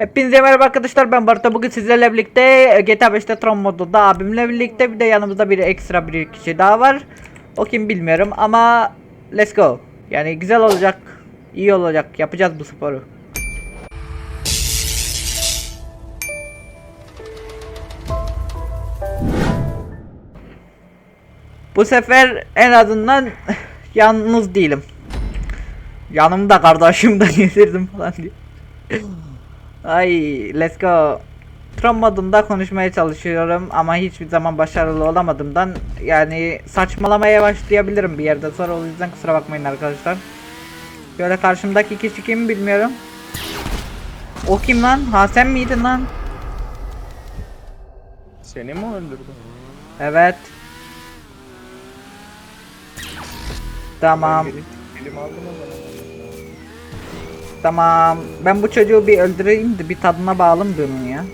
Hepinize merhaba arkadaşlar ben Barta bugün sizlerle birlikte e, GTA 5'te Tron modunda abimle birlikte bir de yanımızda bir ekstra bir kişi daha var. O kim bilmiyorum ama let's go. Yani güzel olacak, iyi olacak. Yapacağız bu sporu. Bu sefer en azından yalnız değilim. Yanımda kardeşim de getirdim falan diye. Ay let's go. Tron modunda konuşmaya çalışıyorum ama hiçbir zaman başarılı olamadığımdan yani saçmalamaya başlayabilirim bir yerden sonra o yüzden kusura bakmayın arkadaşlar. Şöyle karşımdaki kişi kim bilmiyorum. O kim lan? Ha sen miydin lan? Seni mi öldürdü? Evet. Tamam. Elim aldım o zaman. Tamam. Ben bu çocuğu bir öldüreyim de bir tadına bağlım bunun ya.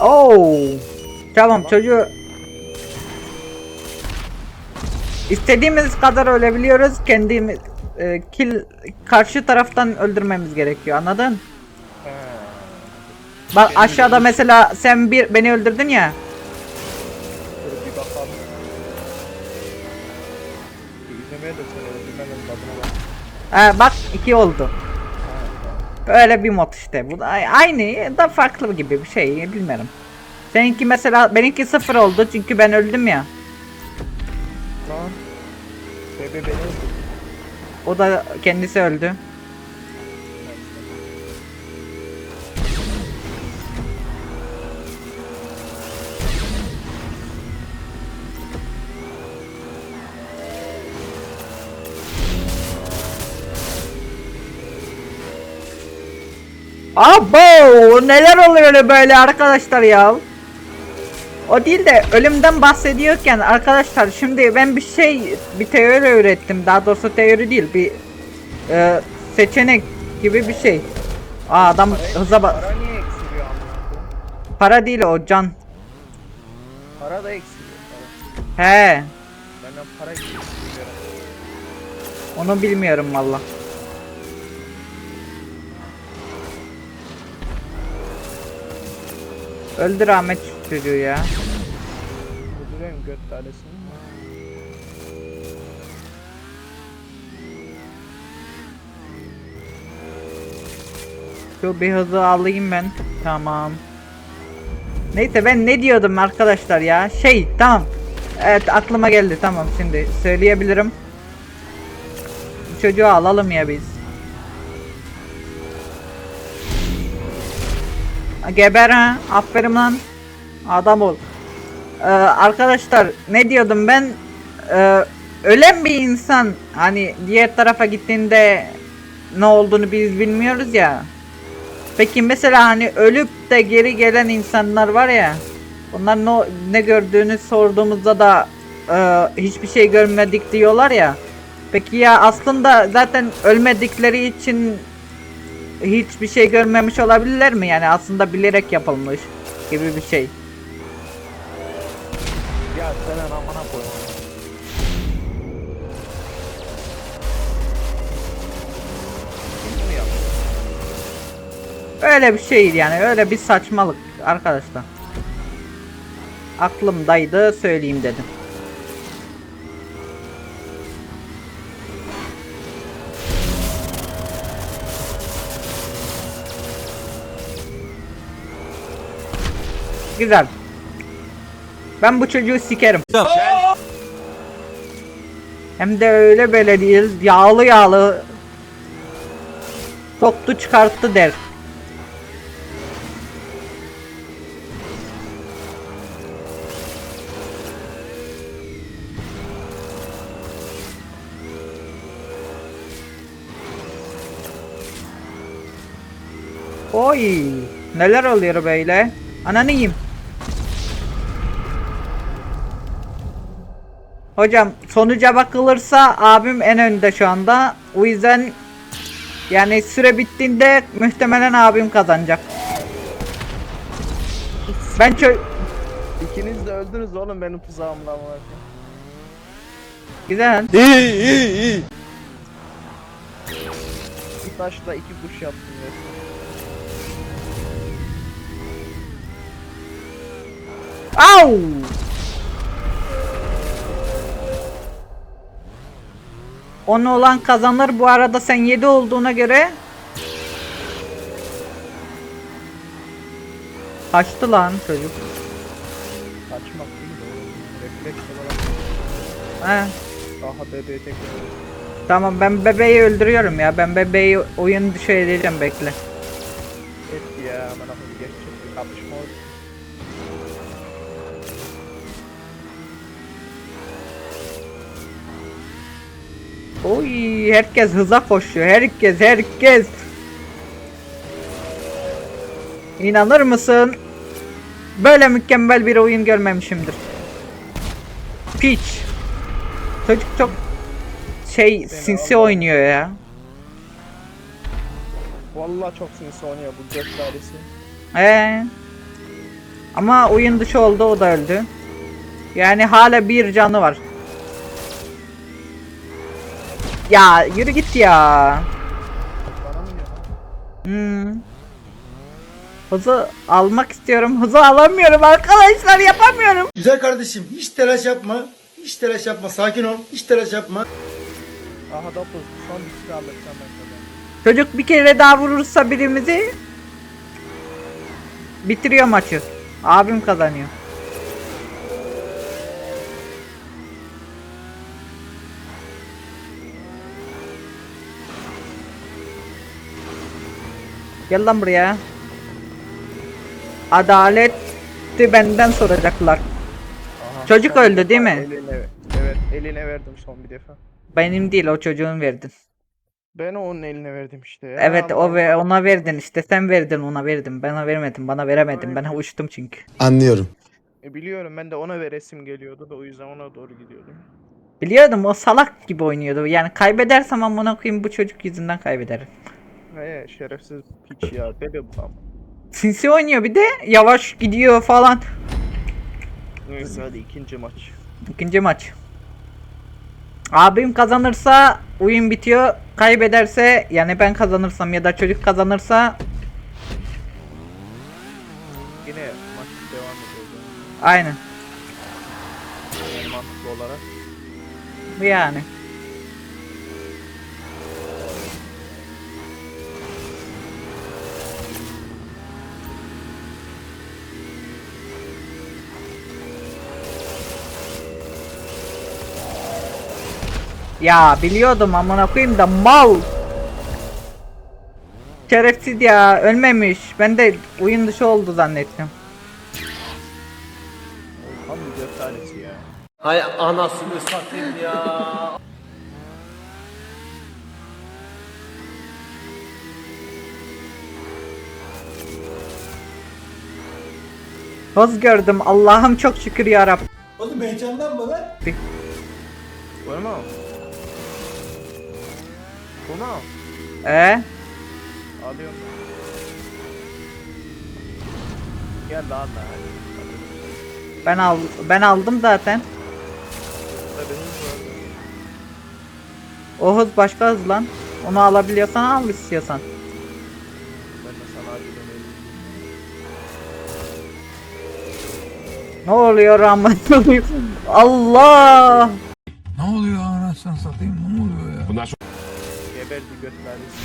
Oo. Tamam çocuğu İstediğimiz kadar ölebiliyoruz. Kendimiz e, kill karşı taraftan öldürmemiz gerekiyor. Anladın? Bak aşağıda mesela sen bir beni öldürdün ya. Ha, bak iki oldu. Ha, Öyle bir mod işte. Bu da aynı da farklı gibi bir şey bilmiyorum. Seninki mesela benimki sıfır oldu çünkü ben öldüm ya. Lan. Bebe beni öldürdü. O da kendisi öldü. Abo neler oluyor öyle böyle arkadaşlar ya. O değil de ölümden bahsediyorken arkadaşlar şimdi ben bir şey bir teori ürettim. Daha doğrusu teori değil bir e, seçenek gibi bir şey. Aa adam hıza bak. Para niye eksiliyor amına? Para değil o can. Para da eksiliyor. Para. He. Benden para eksiliyor. Onu bilmiyorum valla. Öldür Ahmet çocuğu ya. Öldüreyim göt tanesini. Şu bir hızı alayım ben. Tamam. Neyse ben ne diyordum arkadaşlar ya. Şey tamam. Evet aklıma geldi tamam şimdi söyleyebilirim. Bu çocuğu alalım ya biz. Geber ha. Aferin lan. Adam ol. Ee, arkadaşlar ne diyordum ben? Ee, ölen bir insan hani diğer tarafa gittiğinde ne olduğunu biz bilmiyoruz ya. Peki mesela hani ölüp de geri gelen insanlar var ya. Onlar ne, ne gördüğünü sorduğumuzda da e, hiçbir şey görmedik diyorlar ya. Peki ya aslında zaten ölmedikleri için hiçbir şey görmemiş olabilirler mi? Yani aslında bilerek yapılmış gibi bir şey. Ya sen amına koyma. Öyle bir şey yani öyle bir saçmalık arkadaşlar. Aklımdaydı söyleyeyim dedim. Güzel. Ben bu çocuğu sikerim. Hem de öyle böyle değil. Yağlı yağlı. Soktu çıkarttı der. Oy, neler oluyor böyle? Ananı Hocam sonuca bakılırsa abim en önde şu anda. O yüzden yani süre bittiğinde muhtemelen abim kazanacak. Ben çö... İkiniz de öldünüz oğlum benim tuzağımla amına. Güzel. İyi iyi iyi. taşla iki kuş yaptım resmen. Au! Onu olan kazanır. Bu arada sen 7 olduğuna göre Kaçtı lan çocuk. Kaçmak değil de oğlum. Refleks olarak. He. Aha bebeğe tekrar. Tamam ben bebeği öldürüyorum ya. Ben bebeği oyun dışı edeceğim bekle. Et ya aman Oy herkes hıza koşuyor. Herkes herkes. İnanır mısın? Böyle mükemmel bir oyun görmemişimdir. Piç. Çocuk çok şey sinsi Allah. oynuyor ya. Vallahi çok sinsi oynuyor bu göt dairesi. Ee. Ama oyun dışı oldu o da öldü. Yani hala bir canı var. Ya yürü git ya. Bana mı diyor? Hmm. Hızı almak istiyorum. Hızı alamıyorum arkadaşlar yapamıyorum. Güzel kardeşim hiç telaş yapma. Hiç telaş yapma. Sakin ol. Hiç telaş yapma. Aha 9 son bir sıra alacağım ben sana. Çocuk bir kere daha vurursa birimizi bitiriyor maçı. Abim kazanıyor. Gel lan buraya. Adaleti benden soracaklar. Aha, Çocuk öldü değil mi? Eline, evet eline verdim son bir defa. Benim değil o çocuğun verdin. Ben onun eline verdim işte ya. Evet o ve ona verdin işte sen verdin ona verdin bana vermedin bana veremedin ben uçtum çünkü. Anlıyorum. E, biliyorum ben de ona veresim geliyordu da o yüzden ona doğru gidiyordum. Biliyordum o salak gibi oynuyordu yani kaybedersem amına koyayım bu çocuk yüzünden kaybederim. He şerefsiz piç ya bebe bu ama. Sinsi oynuyor bir de yavaş gidiyor falan. Neyse hadi ikinci maç. İkinci maç. Abim kazanırsa oyun bitiyor. Kaybederse yani ben kazanırsam ya da çocuk kazanırsa Yine maç devam ediyor. aynen. Yani mantıklı olarak. Yani. Ya biliyordum amına koyayım da mal. Şerefsiz ya ölmemiş. Ben de oyun dışı oldu zannettim. Tam bir göt tanesi ya. Hay anasını satayım ya. Hız gördüm Allah'ım çok şükür ya Rab. Oğlum heyecanlanma lan. Bunu mu? Bunu al. Ee? Alıyorum. Gel lan lan. Ben al ben aldım zaten. O hız başka hız lan. Onu alabiliyorsan al istiyorsan. Ne oluyor rahmet Allah! Ne oluyor anasını satayım ne oluyor ya? Geber bir göt tanesi.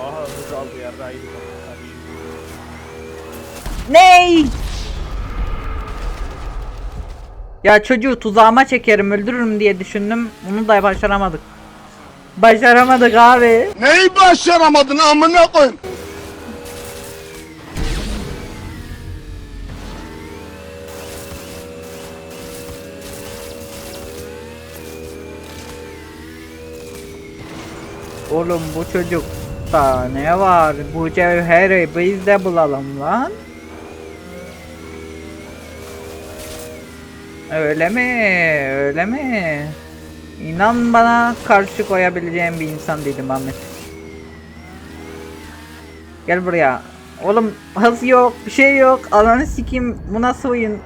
Aha hız aldı ya. Raylı kaç. Ney? Ya çocuğu tuzağıma çekerim öldürürüm diye düşündüm. Bunu da başaramadık. Başaramadık abi. Neyi başaramadın amına koyayım? Oğlum bu çocukta ne var? Bu cevheri biz de bulalım lan. Öyle mi? Öyle mi? İnan bana karşı koyabileceğim bir insan değilim Ahmet. Gel buraya. Oğlum hız yok, bir şey yok. Ananı sikeyim. Bu nasıl oyun?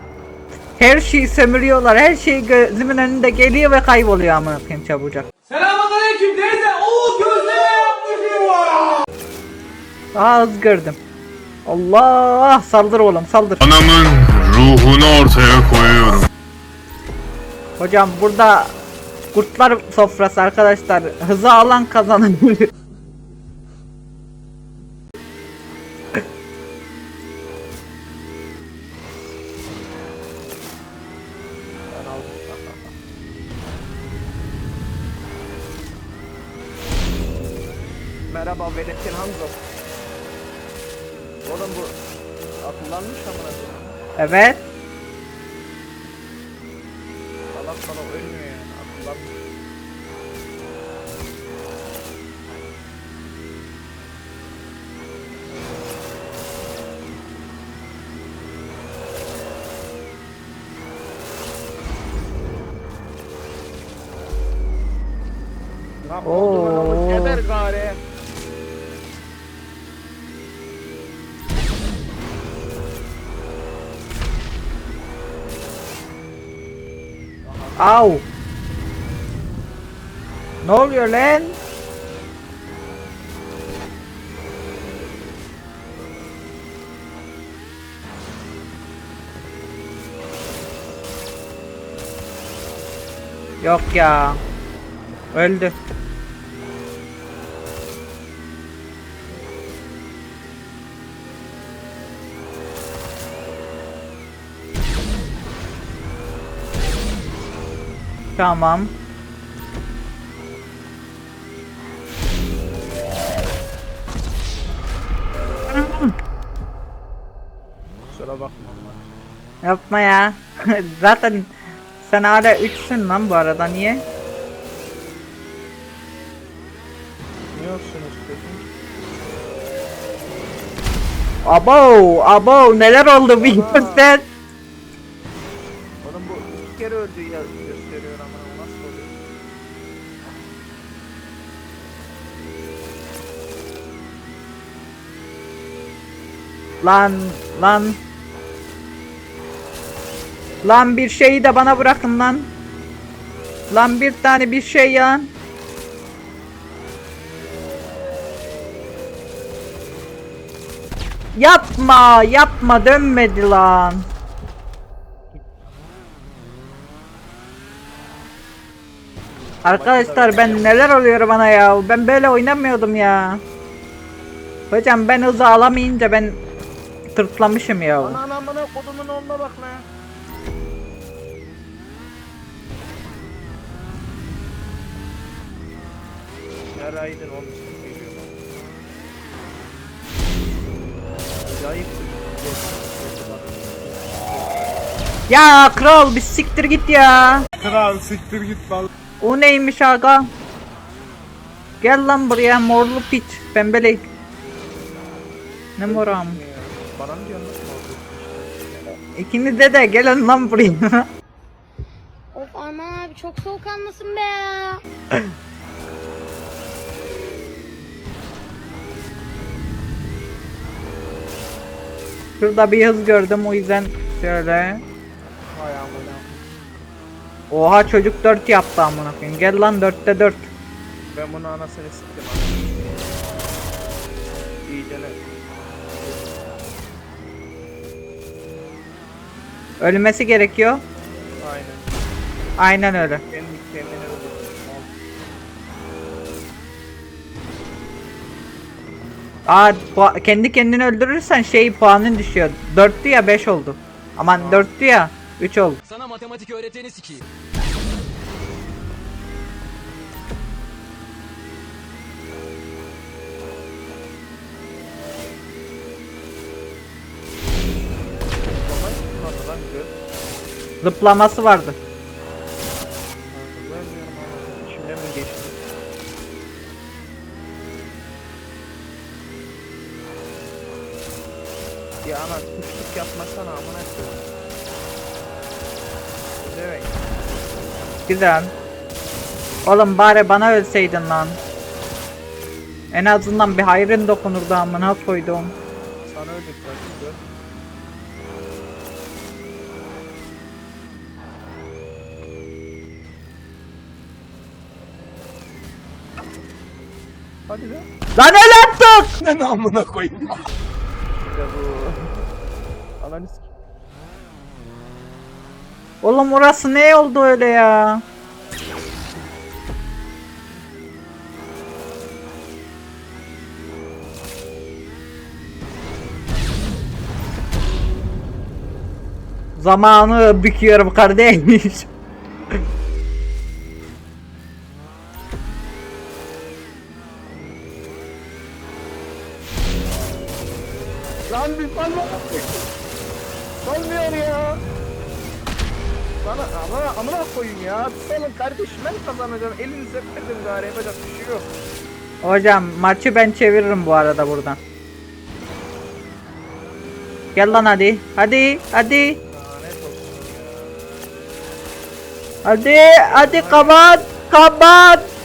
Her şeyi sömürüyorlar. Her şey gözümün önünde geliyor ve kayboluyor amına koyayım çabucak. Selamünaleyküm teyze. Oo gözleme yapmışım var. Daha hız gördüm. Allah saldır oğlum saldır. Anamın ruhunu ortaya koyuyorum. Hocam burada kurtlar sofrası arkadaşlar. Hızı alan kazanır. Merhaba Velettin Hamza. Oğlum bu akıllanmış amına koyayım. evet. Salak salak ölmüyor yani akıllanmış. Lan Oo. oğlum, geber gari. Au. Ne oluyor lan? Yok ya. Öldü. Tamam. Kusura bakma Allah. Yapma ya. Zaten sen hala 3'sün lan bu arada niye? Abo, abo neler oldu bir sen. Oğlum bu iki kere öldü ya Lan, lan. Lan bir şeyi de bana bırakın lan. Lan bir tane bir şey ya. Yapma, yapma dönmedi lan. Arkadaşlar ben neler oluyor bana ya? Ben böyle oynamıyordum ya. Hocam ben hızı alamayınca ben tırtlamışım ya. Anan amına kodumun onunla bak lan. Yaraydın oğlum sen geliyor lan. Acayip Ya kral bir siktir git ya. Kral siktir git lan. O neymiş aga? Gel lan buraya morlu piç pembeli. Ne moram? Bana mı diyorsun nasıl oldu? İkiniz de de gelin lan buraya. Of aman abi çok soğukkanlısın be. Şurada bir hız gördüm o yüzden şöyle. Oha çocuk 4 yaptı amına koyayım. Gel lan 4'te 4. Ben bunu anasını siktim abi. İyice Ölmesi gerekiyor. Aynen. Aynen öyle. Kendi kendine öldürdüm. Aa pua- kendi kendini öldürürsen şey puanın düşüyor. 4'tü ya 5 oldu. Aman 4'tü ya 3 oldu. Sana matematik öğreteni sikeyim. Zıplaması vardı. Hatırlamıyorum ama içimden mi geçti? Ya ana kuşluk yapmasana amına koyayım. Evet. Güzel. Oğlum bari bana ölseydin lan. En azından bir hayrın dokunurdu amına koydum. Sana öldük bak Lan öyle yaptık. Ne amına koyayım. Sik. Oğlum orası ne oldu öyle ya? Zamanı büküyorum kardeş. Salmıyor ya. Bana amına amına koyun ya. Salın kardeşim ben kazanacağım. Elinize verdim gari yapacak bir şey yok. Hocam maçı ben çeviririm bu arada buradan. Gel lan hadi. Hadi, hadi. Hadi, hadi kapat. Kapat.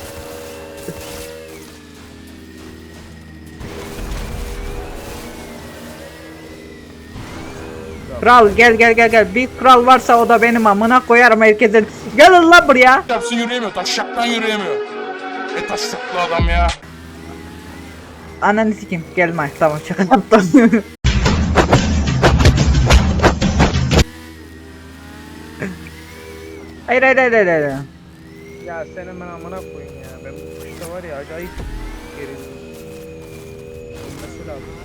Kral gel gel gel gel. Bir kral varsa o da benim amına koyarım herkese. Gelin lan buraya. Yapsın yürüyemiyor. Taşşaktan yürüyemiyor. E taşşaklı adam ya. Ananı sikeyim. Gelme. Tamam şaka yaptım. hayır hayır hayır hayır. hayır. Ya senin ben amına koyun ya. Ben bu kuşta var ya acayip gerildim. Ölmesi lazım.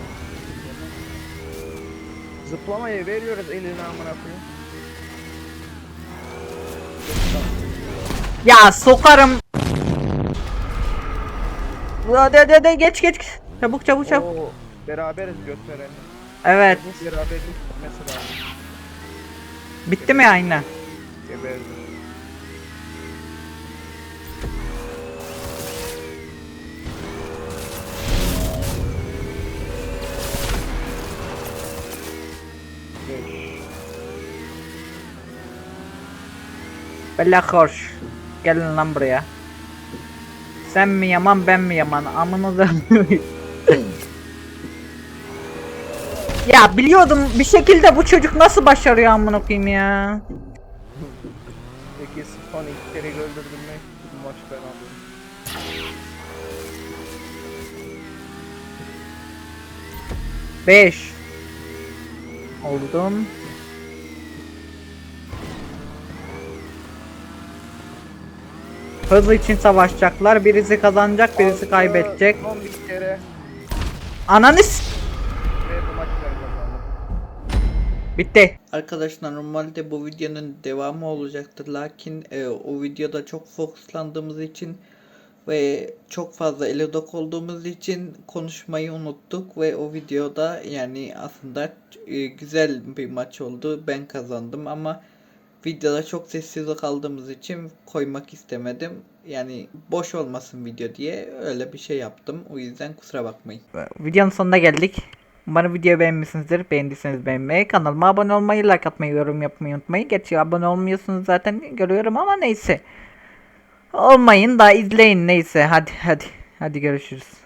Zıplamayı veriyoruz eline amına koyun. Ya sokarım. Hadi hadi hadi geç geç. Çabuk çabuk çabuk. Oo, beraberiz götürelim. Evet. Beraberlik lazım. Bitti mi aynen? Geberdim. Bella hoş. Gelin lan buraya. Sen mi yaman ben mi yaman? Amınıza. ya biliyordum bir şekilde bu çocuk nasıl başarıyor amına koyayım ya. Peki son iki kere öldürdüm mü? Bu maçı ben aldım. 5 Oldum. Hızlı için savaşacaklar. Birisi kazanacak, birisi Altı, kaybedecek. Son bir kere Ananı s- ve bu maçı ben kazandım. Bitti. Arkadaşlar normalde bu videonun devamı olacaktır lakin e, o videoda çok fokuslandığımız için ve çok fazla elodok olduğumuz için konuşmayı unuttuk ve o videoda yani aslında e, güzel bir maç oldu. Ben kazandım ama videoda çok sessiz kaldığımız için koymak istemedim. Yani boş olmasın video diye öyle bir şey yaptım. O yüzden kusura bakmayın. Videonun sonuna geldik. Umarım videoyu beğenmişsinizdir. Beğendiyseniz beğenmeyi, kanalıma abone olmayı, like atmayı, yorum yapmayı unutmayın. Gerçi abone olmuyorsunuz zaten görüyorum ama neyse. Olmayın da izleyin neyse. Hadi hadi. Hadi görüşürüz.